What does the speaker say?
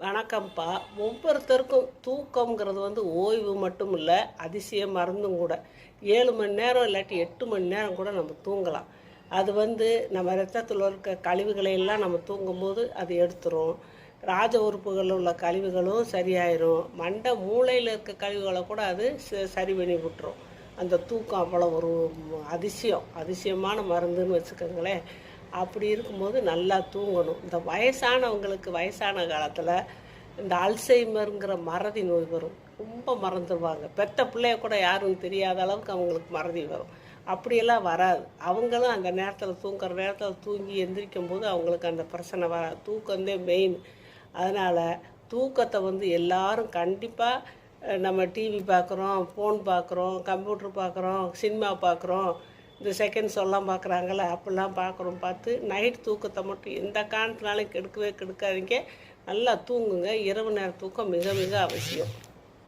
வணக்கம்ப்பா. ஒவ்வொருத்தருக்கும் தூக்கம்ங்கிறது வந்து ஓய்வு மட்டும் இல்லை அதிசய மருந்தும் கூட. ஏழு மணி நேரம் இல்லாட்டி எட்டு மணி நேரம் கூட நம்ம தூங்கலாம். அது வந்து நம்ம ரத்தத்தில் இருக்க கழிவுகளை எல்லாம் நம்ம தூங்கும்போது அது எடுத்துரும். ராஜ உறுப்புகளில் உள்ள கழிவுகளும் சரியாயிரும். மண்டை மூளையில் இருக்க கழிவுகளை கூட அது ச- சரி பண்ணி விட்டுரும். அந்த தூக்கம் அவ்வளோ ஒரு அதிசயம். அதிசயமான மருந்துன்னு வச்சுக்கோங்களேன். அப்படி இருக்கும்போது நல்லா தூங்கணும். இந்த வயசானவங்களுக்கு வயசான காலத்தில் இந்த அல்சைமருங்கிற மறதி நோய் வரும். ரொம்ப மறந்துடுவாங்க பெத்த பிள்ளைய கூட யாரும் தெரியாத அளவுக்கு அவங்களுக்கு மறதி வரும். அப்படியெல்லாம் வராது. அவங்களும் அந்த நேரத்தில் தூங்குற நேரத்தில் தூங்கி எந்திரிக்கும் போது அவங்களுக்கு அந்த பிரச்சனை வராது தூக்கந்தே மெயின் அதனால் தூக்கத்தை வந்து எல்லாரும் கண்டிப்பாக நம்ம டிவி பார்க்குறோம் ஃபோன் பார்க்குறோம் கம்ப்யூட்டர் பார்க்குறோம் சினிமா பார்க்குறோம் இந்த செகண்ட் சொல்லலாம் பார்க்குறாங்கள அப்படிலாம் பார்க்குறோம் பார்த்து நைட் தூக்கத்தை மட்டும் எந்த காரணத்தினாலும் கெடுக்கவே கெடுக்காதீங்க. நல்லா தூங்குங்க. இரவு நேர தூக்கம் மிக மிக அவசியம்.